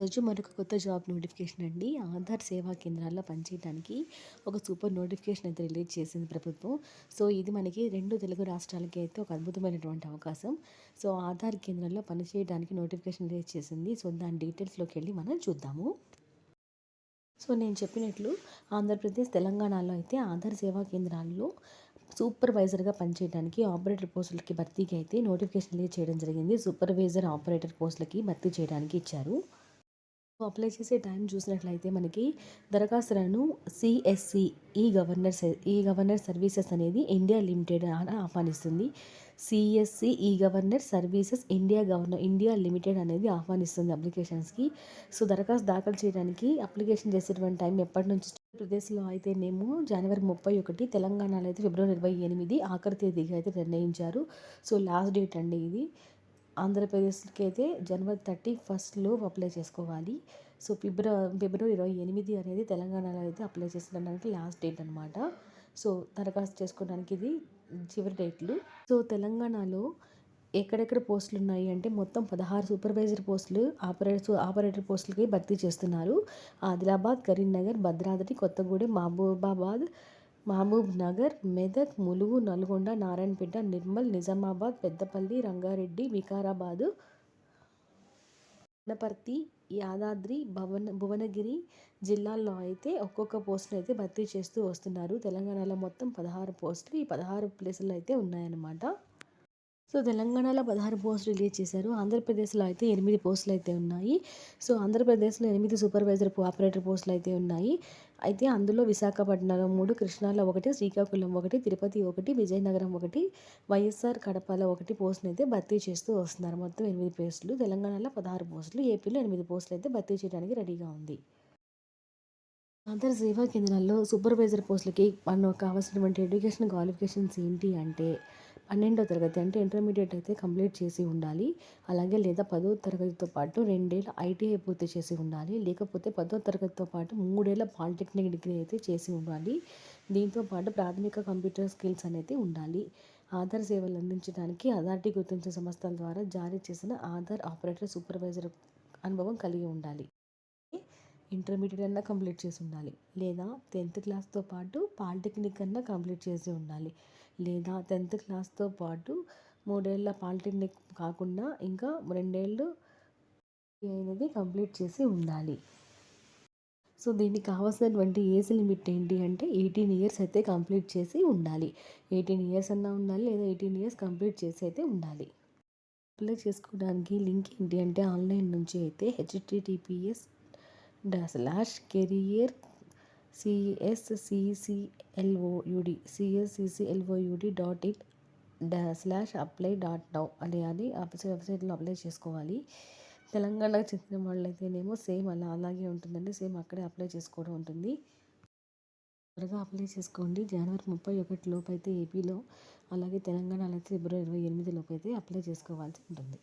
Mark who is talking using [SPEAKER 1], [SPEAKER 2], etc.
[SPEAKER 1] రోజు మరొక కొత్త జాబ్ నోటిఫికేషన్ అండి. ఆధార్ సేవా కేంద్రాల్లో పనిచేయడానికి ఒక సూపర్ నోటిఫికేషన్ అయితే రిలీజ్ చేసింది ప్రభుత్వం. సో ఇది మనకి రెండు తెలుగు రాష్ట్రాలకి అయితే ఒక అద్భుతమైనటువంటి అవకాశం. సో ఆధార్ కేంద్రాల్లో పనిచేయడానికి నోటిఫికేషన్ రిలీజ్ చేసింది. సో దాని డీటెయిల్స్లోకి వెళ్ళి మనం చూద్దాము. సో నేను చెప్పినట్లు ఆంధ్రప్రదేశ్ తెలంగాణలో అయితే ఆధార్ సేవా కేంద్రాల్లో సూపర్వైజర్గా పనిచేయడానికి ఆపరేటర్ పోస్టులకి భర్తీకి అయితే నోటిఫికేషన్ రిలీజ్ చేయడం జరిగింది. సూపర్వైజర్ ఆపరేటర్ పోస్టులకి భర్తీ చేయడానికి ఇచ్చారు. అప్లై చేసే టైం చూసినట్లయితే మనకి దరఖాస్తులను సిఎస్సి ఈ గవర్నర్ ఈ గవర్నర్ సర్వీసెస్ అనేది ఇండియా లిమిటెడ్ అని ఆహ్వానిస్తుంది. CSC e governance services India governance India limited అనేది ఆహ్వానిస్తుంది అప్లికేషన్స్కి. సో దరఖాస్తు దాఖలు చేయడానికి అప్లికేషన్ చేసేటువంటి టైం ఎప్పటి నుంచి అయితే అయితేనేమో జనవరి ముప్పై ఒకటి తెలంగాణలో అయితే ఫిబ్రవరి ఇరవై ఎనిమిది ఆఖరి తేదీగా అయితే నిర్ణయించారు. సో లాస్ట్ డేట్ అండి ఇది. ఆంధ్రప్రదేశ్కి అయితే జనవరి థర్టీ ఫస్ట్లో అప్లై చేసుకోవాలి. సో ఫిబ్రవరి ఫిబ్రవరి ఇరవై ఎనిమిది అనేది తెలంగాణలో అయితే అప్లై చేసుకోవడానికి లాస్ట్ డేట్ అనమాట సో దరఖాస్తు చేసుకోవడానికి ఇది చివరి డేట్లు. సో తెలంగాణలో ఎక్కడెక్కడ పోస్టులు ఉన్నాయి అంటే మొత్తం పదహారు సూపర్వైజర్ పోస్టులు ఆపరేటర్ ఆపరేటర్ పోస్టులకి భర్తీ చేస్తున్నారు. ఆదిలాబాద్ కరీంనగర్ భద్రాద్రి కొత్తగూడెం మహబూబాబాద్ మహబూబ్ నగర్ మెదక్ ములుగు నల్గొండ నారాయణపేట నిర్మల్ నిజామాబాద్ పెద్దపల్లి రంగారెడ్డి వికారాబాదు వనపర్తి యాదాద్రి భవన భువనగిరి జిల్లాల్లో అయితే ఒక్కొక్క పోస్టులు అయితే భర్తీ చేస్తూ వస్తున్నారు. తెలంగాణలో మొత్తం పదహారు పోస్టులు. ఈ పదహారు ప్లేసులు అయితే ఉన్నాయన్నమాట. సో తెలంగాణలో పదహారు పోస్టులు రిలీజ్ చేశారు. ఆంధ్రప్రదేశ్లో అయితే ఎనిమిది పోస్టులు అయితే ఉన్నాయి. సో ఆంధ్రప్రదేశ్లో ఎనిమిది సూపర్వైజర్ ఆపరేటర్ పోస్టులు అయితే ఉన్నాయి. అయితే అందులో విశాఖపట్నంలో మూడు కృష్ణాలో ఒకటి శ్రీకాకుళం ఒకటి తిరుపతి ఒకటి విజయనగరం ఒకటి వైఎస్ఆర్ కడపలో ఒకటి పోస్టులు అయితే భర్తీ చేస్తూ వస్తున్నారు. మొత్తం ఎనిమిది పోస్టులు. తెలంగాణలో పదహారు పోస్టులు. ఏపీలో ఎనిమిది పోస్టులు అయితే భర్తీ చేయడానికి రెడీగా ఉంది. ఆధార్ సేవా కేంద్రాల్లో సూపర్వైజర్ పోస్టులకి మనకు కావాల్సినటువంటి ఎడ్యుకేషన్ క్వాలిఫికేషన్స్ ఏంటి అంటే పన్నెండో తరగతి అంటే ఇంటర్మీడియట్ అయితే కంప్లీట్ చేసి ఉండాలి. అలాగే లేదా పదో తరగతితో పాటు రెండేళ్ళ ఐటీఐ పూర్తి చేసి ఉండాలి. లేకపోతే పదో తరగతితో పాటు మూడేళ్ళ పాలిటెక్నిక్ డిగ్రీ అయితే చేసి ఉండాలి. దీంతో పాటు ప్రాథమిక కంప్యూటర్ స్కిల్స్ అనేది ఉండాలి. ఆధార్ సేవలు అందించడానికి అథారిటీ గుర్తించిన సంస్థల ద్వారా జారీ చేసిన ఆధార్ ఆపరేటర్ సూపర్వైజర్ అనుభవం కలిగి ఉండాలి. ఇంటర్మీడియట్ అన్నా కంప్లీట్ చేసి ఉండాలి. లేదా టెన్త్ క్లాస్తో పాటు పాలిటెక్నిక్ అన్నా కంప్లీట్ చేసి ఉండాలి. లేదా టెన్త్ క్లాస్తో పాటు మూడేళ్ళ పాలిటెక్నిక్ కాకుండా ఇంకా రెండేళ్ళు అనేది కంప్లీట్ చేసి ఉండాలి. సో దీనికి కావాల్సినటువంటి ఏజ్ లిమిట్ ఏంటి అంటే ఎయిటీన్ ఇయర్స్ అయితే కంప్లీట్ చేసి ఉండాలి. ఎయిటీన్ ఇయర్స్ అన్నా ఉండాలి లేదా ఎయిటీన్ ఇయర్స్ కంప్లీట్ చేసి అయితే ఉండాలి. అప్లై చేసుకోవడానికి లింక్ ఏంటి అంటే ఆన్లైన్ నుంచి అయితే HTTPS slash career CSC cloud CSC cloud dot in డా స్లాష్ అప్లై డాట్ నౌ అని అని వెబ్సైట్లో అప్లై చేసుకోవాలి. తెలంగాణకు చెందిన వాళ్ళైతేనేమో సేమ్ అలా అలాగే ఉంటుందండి. సేమ్ అక్కడే అప్లై చేసుకోవడం ఉంటుంది. త్వరగా అప్లై చేసుకోండి. జనవరి ముప్పై ఒకటి లోపు అయితే ఏపీలో అలాగే తెలంగాణలో అయితే ఫిబ్రవరి ఇరవై ఎనిమిది లోపు అయితే అప్లై చేసుకోవాల్సి ఉంటుంది.